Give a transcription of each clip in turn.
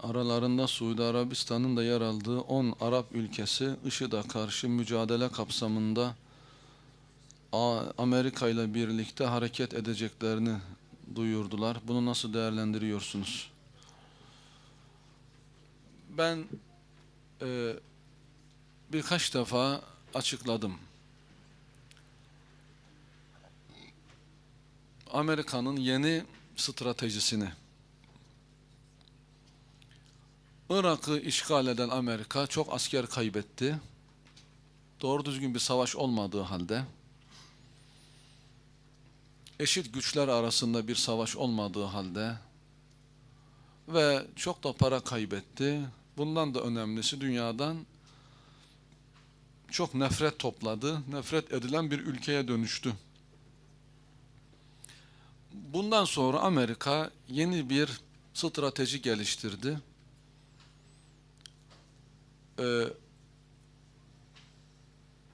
aralarında Suudi Arabistan'ın da yer aldığı 10 Arap ülkesi IŞİD'e karşı mücadele kapsamında Amerika ile birlikte hareket edeceklerini duyurdular. Bunu nasıl değerlendiriyorsunuz? Ben e, birkaç defa açıkladım. Amerika'nın yeni stratejisini. Irak'ı işgal eden Amerika çok asker kaybetti. Doğru düzgün bir savaş olmadığı halde eşit güçler arasında bir savaş olmadığı halde ve çok da para kaybetti. Bundan da önemlisi dünyadan çok nefret topladı. Nefret edilen bir ülkeye dönüştü. Bundan sonra Amerika yeni bir strateji geliştirdi. Ee,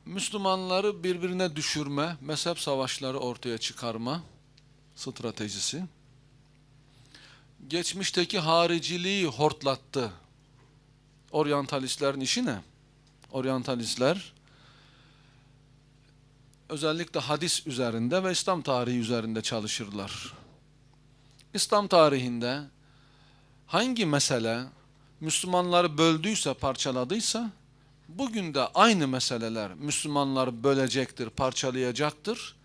Müslümanları birbirine düşürme, mezhep savaşları ortaya çıkarma stratejisi. Geçmişteki hariciliği hortlattı. Oryantalistlerin işi ne? Oryantalistler özellikle hadis üzerinde ve İslam tarihi üzerinde çalışırlar. İslam tarihinde hangi mesele Müslümanları böldüyse, parçaladıysa bugün de aynı meseleler Müslümanları bölecektir, parçalayacaktır.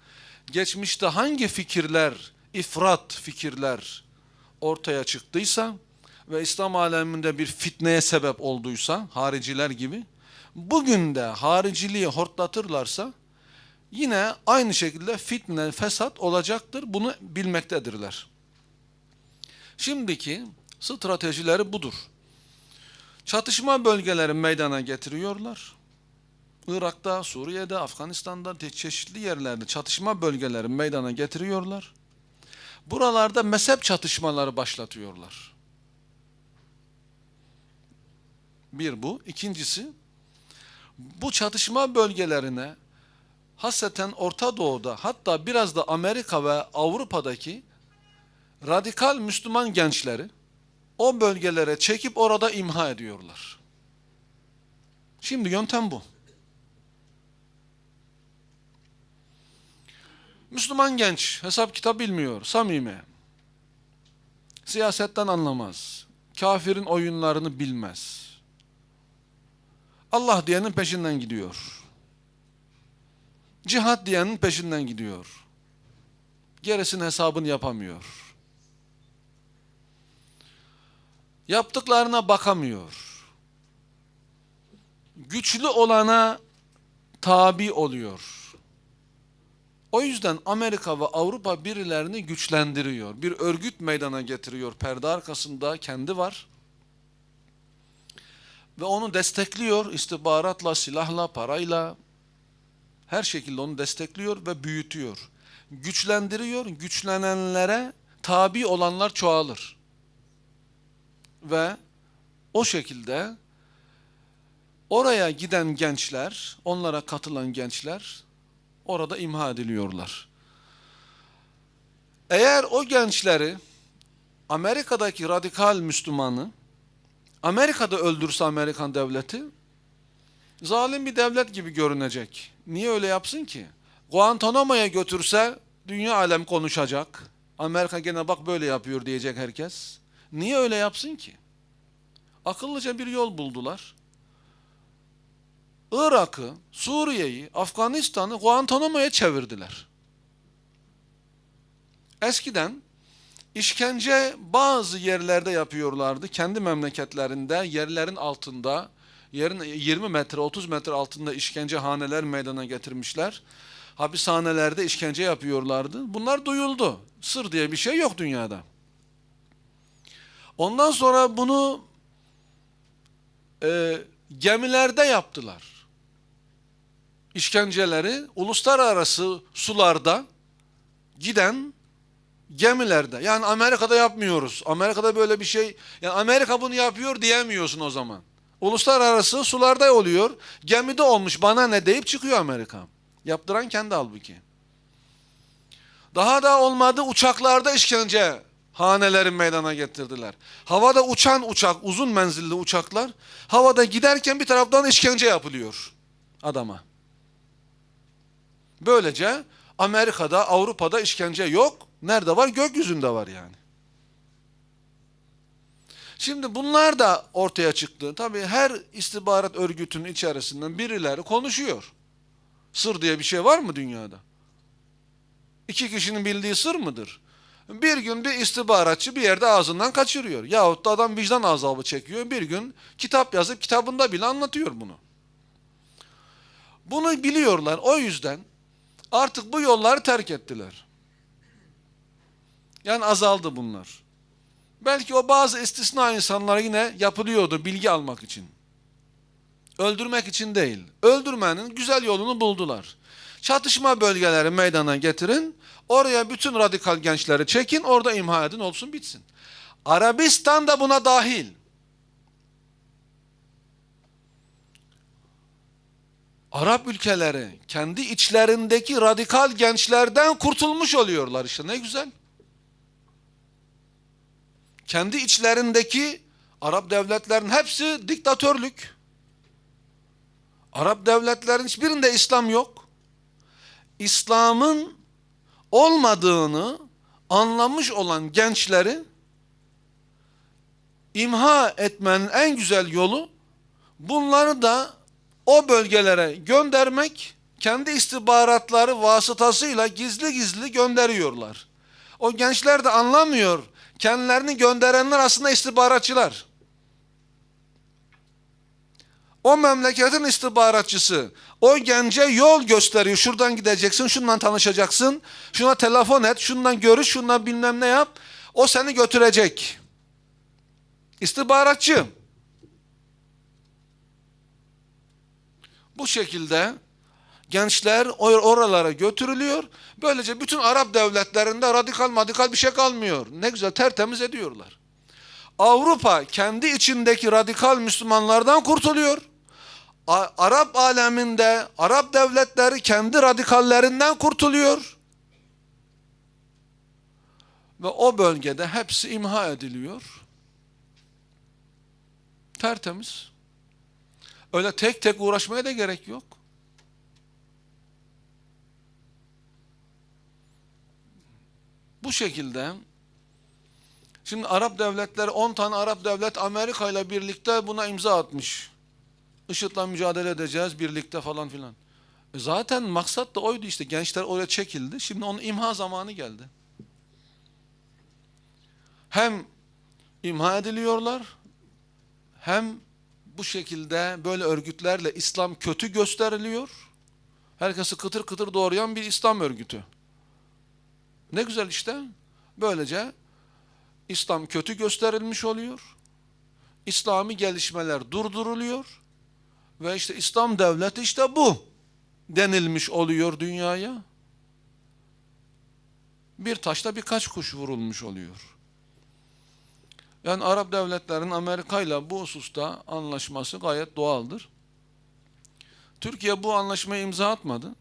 Geçmişte hangi fikirler, ifrat fikirler ortaya çıktıysa ve İslam aleminde bir fitneye sebep olduysa, hariciler gibi, bugün de hariciliği hortlatırlarsa yine aynı şekilde fitne, fesat olacaktır. Bunu bilmektedirler. Şimdiki stratejileri budur. Çatışma bölgeleri meydana getiriyorlar. Irak'ta, Suriye'de, Afganistan'da çeşitli yerlerde çatışma bölgeleri meydana getiriyorlar. Buralarda mezhep çatışmaları başlatıyorlar. Bir bu. İkincisi, bu çatışma bölgelerine hasreten Orta Doğu'da hatta biraz da Amerika ve Avrupa'daki radikal Müslüman gençleri o bölgelere çekip orada imha ediyorlar. Şimdi yöntem bu. Müslüman genç hesap kitap bilmiyor, samimi. Siyasetten anlamaz. Kafirin oyunlarını bilmez. Allah diyenin peşinden gidiyor. Cihat diyenin peşinden gidiyor. Gerisinin hesabını yapamıyor. Yaptıklarına bakamıyor. Güçlü olana tabi oluyor. O yüzden Amerika ve Avrupa birilerini güçlendiriyor. Bir örgüt meydana getiriyor. Perde arkasında kendi var. Ve onu destekliyor istihbaratla, silahla, parayla, her şekilde onu destekliyor ve büyütüyor. Güçlendiriyor, güçlenenlere tabi olanlar çoğalır. Ve o şekilde oraya giden gençler, onlara katılan gençler orada imha ediliyorlar. Eğer o gençleri Amerika'daki radikal Müslümanı Amerika'da öldürse Amerikan devleti zalim bir devlet gibi görünecek. Niye öyle yapsın ki? Guantanamo'ya götürse dünya alem konuşacak. Amerika gene bak böyle yapıyor diyecek herkes. Niye öyle yapsın ki? Akıllıca bir yol buldular. Irak'ı, Suriye'yi, Afganistan'ı Guantanamo'ya çevirdiler. Eskiden işkence bazı yerlerde yapıyorlardı. Kendi memleketlerinde yerlerin altında yerin 20 metre 30 metre altında işkence haneler meydana getirmişler. Hapishanelerde işkence yapıyorlardı. Bunlar duyuldu. Sır diye bir şey yok dünyada. Ondan sonra bunu e, gemilerde yaptılar. İşkenceleri uluslararası sularda giden gemilerde. Yani Amerika'da yapmıyoruz. Amerika'da böyle bir şey, yani Amerika bunu yapıyor diyemiyorsun o zaman. Uluslararası sularda oluyor. Gemide olmuş bana ne deyip çıkıyor Amerika. Yaptıran kendi halbuki. Daha da olmadı uçaklarda işkence haneleri meydana getirdiler. Havada uçan uçak, uzun menzilli uçaklar havada giderken bir taraftan işkence yapılıyor adama. Böylece Amerika'da, Avrupa'da işkence yok. Nerede var? Gökyüzünde var yani. Şimdi bunlar da ortaya çıktı. Tabii her istihbarat örgütünün içerisinden birileri konuşuyor. Sır diye bir şey var mı dünyada? İki kişinin bildiği sır mıdır? Bir gün bir istihbaratçı bir yerde ağzından kaçırıyor. Yahut da adam vicdan azabı çekiyor. Bir gün kitap yazıp kitabında bile anlatıyor bunu. Bunu biliyorlar. O yüzden artık bu yolları terk ettiler. Yani azaldı bunlar. Belki o bazı istisna insanlara yine yapılıyordu bilgi almak için. Öldürmek için değil. Öldürmenin güzel yolunu buldular. Çatışma bölgeleri meydana getirin. Oraya bütün radikal gençleri çekin. Orada imha edin olsun bitsin. Arabistan da buna dahil. Arap ülkeleri kendi içlerindeki radikal gençlerden kurtulmuş oluyorlar işte ne güzel. Kendi içlerindeki Arap devletlerin hepsi diktatörlük. Arap devletlerin hiçbirinde İslam yok. İslam'ın olmadığını anlamış olan gençleri imha etmenin en güzel yolu bunları da o bölgelere göndermek kendi istihbaratları vasıtasıyla gizli gizli gönderiyorlar. O gençler de anlamıyor. Kendilerini gönderenler aslında istihbaratçılar. O memleketin istihbaratçısı o gence yol gösteriyor. Şuradan gideceksin, şundan tanışacaksın, şuna telefon et, şundan görüş, şundan bilmem ne yap. O seni götürecek. İstihbaratçı. Bu şekilde gençler or- oralara götürülüyor. Böylece bütün Arap devletlerinde radikal madikal bir şey kalmıyor. Ne güzel tertemiz ediyorlar. Avrupa kendi içindeki radikal Müslümanlardan kurtuluyor. A- Arap aleminde Arap devletleri kendi radikallerinden kurtuluyor. Ve o bölgede hepsi imha ediliyor. Tertemiz. Öyle tek tek uğraşmaya da gerek yok. Bu şekilde şimdi Arap devletleri 10 tane Arap devlet Amerika ile birlikte buna imza atmış. IŞİD'le mücadele edeceğiz birlikte falan filan. E zaten maksat da oydu işte. Gençler oraya çekildi. Şimdi onun imha zamanı geldi. Hem imha ediliyorlar hem bu şekilde böyle örgütlerle İslam kötü gösteriliyor. Herkesi kıtır kıtır doğrayan bir İslam örgütü. Ne güzel işte. Böylece İslam kötü gösterilmiş oluyor. İslami gelişmeler durduruluyor. Ve işte İslam devleti işte bu denilmiş oluyor dünyaya. Bir taşla birkaç kuş vurulmuş oluyor. Yani Arap devletlerinin Amerika ile bu hususta anlaşması gayet doğaldır. Türkiye bu anlaşmayı imza atmadı.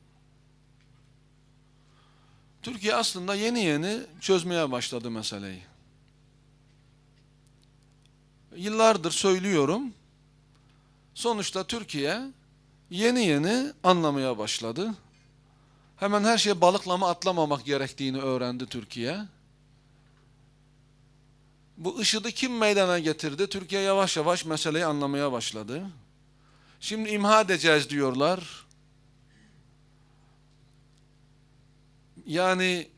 Türkiye aslında yeni yeni çözmeye başladı meseleyi. Yıllardır söylüyorum. Sonuçta Türkiye yeni yeni anlamaya başladı. Hemen her şeye balıklama atlamamak gerektiğini öğrendi Türkiye. Bu IŞİD'i kim meydana getirdi? Türkiye yavaş yavaş meseleyi anlamaya başladı. Şimdi imha edeceğiz diyorlar. Yani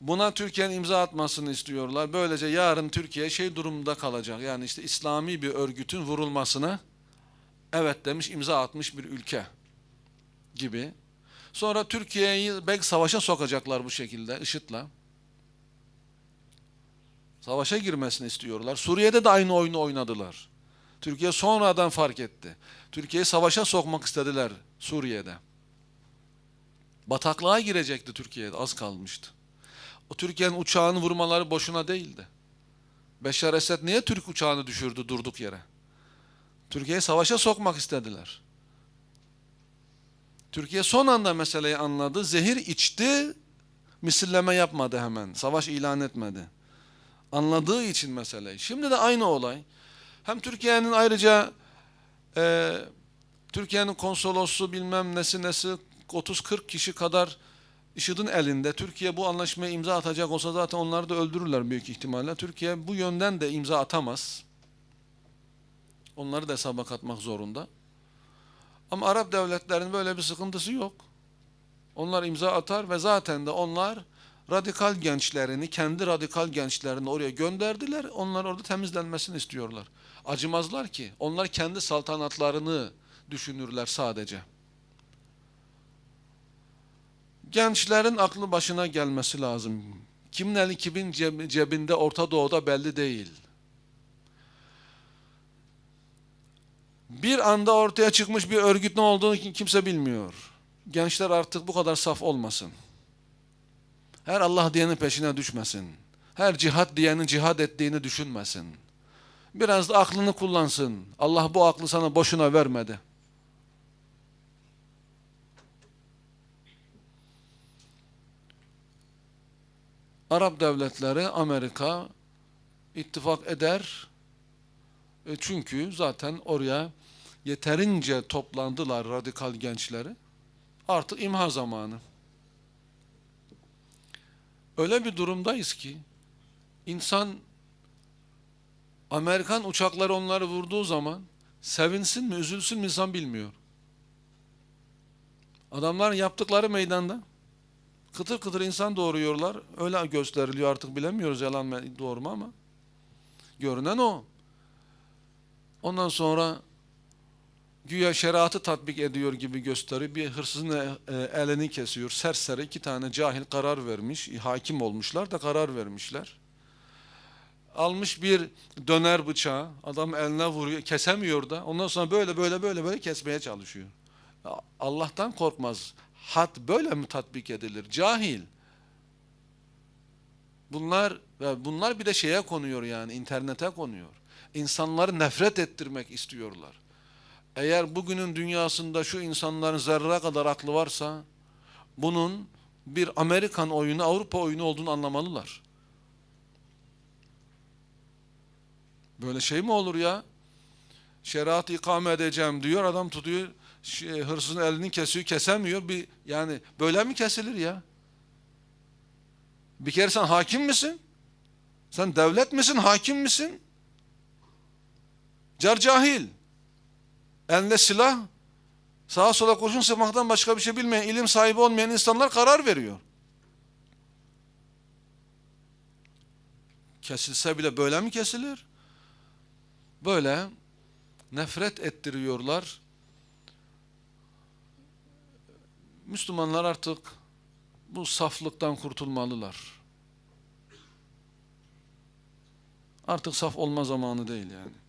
buna Türkiye'nin imza atmasını istiyorlar. Böylece yarın Türkiye şey durumda kalacak. Yani işte İslami bir örgütün vurulmasına evet demiş imza atmış bir ülke gibi. Sonra Türkiye'yi belki savaşa sokacaklar bu şekilde IŞİD'le. Savaşa girmesini istiyorlar. Suriye'de de aynı oyunu oynadılar. Türkiye sonradan fark etti. Türkiye'yi savaşa sokmak istediler Suriye'de. Bataklığa girecekti Türkiye'de az kalmıştı. O Türkiye'nin uçağını vurmaları boşuna değildi. Beşar Esed niye Türk uçağını düşürdü durduk yere? Türkiye'yi savaşa sokmak istediler. Türkiye son anda meseleyi anladı. Zehir içti, misilleme yapmadı hemen. Savaş ilan etmedi. Anladığı için meseleyi. Şimdi de aynı olay. Hem Türkiye'nin ayrıca e, Türkiye'nin konsolosluğu bilmem nesi nesi 30-40 kişi kadar IŞİD'in elinde. Türkiye bu anlaşmaya imza atacak olsa zaten onları da öldürürler büyük ihtimalle. Türkiye bu yönden de imza atamaz. Onları da hesaba katmak zorunda. Ama Arap devletlerinin böyle bir sıkıntısı yok. Onlar imza atar ve zaten de onlar radikal gençlerini, kendi radikal gençlerini oraya gönderdiler. Onlar orada temizlenmesini istiyorlar. Acımazlar ki. Onlar kendi saltanatlarını düşünürler sadece. Gençlerin aklı başına gelmesi lazım. Kimin eli kimin ceb- cebinde Orta Doğu'da belli değil. Bir anda ortaya çıkmış bir örgüt ne olduğunu kim- kimse bilmiyor. Gençler artık bu kadar saf olmasın. Her Allah diyenin peşine düşmesin. Her cihat diyenin cihad ettiğini düşünmesin. Biraz da aklını kullansın. Allah bu aklı sana boşuna vermedi. Arap devletleri, Amerika ittifak eder. E çünkü zaten oraya yeterince toplandılar radikal gençleri. Artık imha zamanı. Öyle bir durumdayız ki insan Amerikan uçakları onları vurduğu zaman sevinsin mi, üzülsün mü insan bilmiyor. Adamların yaptıkları meydanda kıtır kıtır insan doğuruyorlar. Öyle gösteriliyor artık bilemiyoruz yalan mı doğru mu ama görünen o. Ondan sonra güya şeriatı tatbik ediyor gibi gösteriyor. Bir hırsızın e- e, elini kesiyor. Serseri iki tane cahil karar vermiş. Hakim olmuşlar da karar vermişler. Almış bir döner bıçağı. Adam eline vuruyor. Kesemiyor da. Ondan sonra böyle böyle böyle böyle kesmeye çalışıyor. Allah'tan korkmaz. Had böyle mi tatbik edilir? Cahil. Bunlar bunlar bir de şeye konuyor yani internete konuyor. İnsanları nefret ettirmek istiyorlar. Eğer bugünün dünyasında şu insanların zerre kadar aklı varsa bunun bir Amerikan oyunu, Avrupa oyunu olduğunu anlamalılar. Böyle şey mi olur ya? Şeriat ikame edeceğim diyor, adam tutuyor, şey, hırsızın elini kesiyor, kesemiyor. Bir, yani böyle mi kesilir ya? Bir kere sen hakim misin? Sen devlet misin, hakim misin? Car cahil. Elinde silah, sağa sola kurşun sıkmaktan başka bir şey bilmeyen, ilim sahibi olmayan insanlar karar veriyor. Kesilse bile böyle mi kesilir? Böyle nefret ettiriyorlar. Müslümanlar artık bu saflıktan kurtulmalılar. Artık saf olma zamanı değil yani.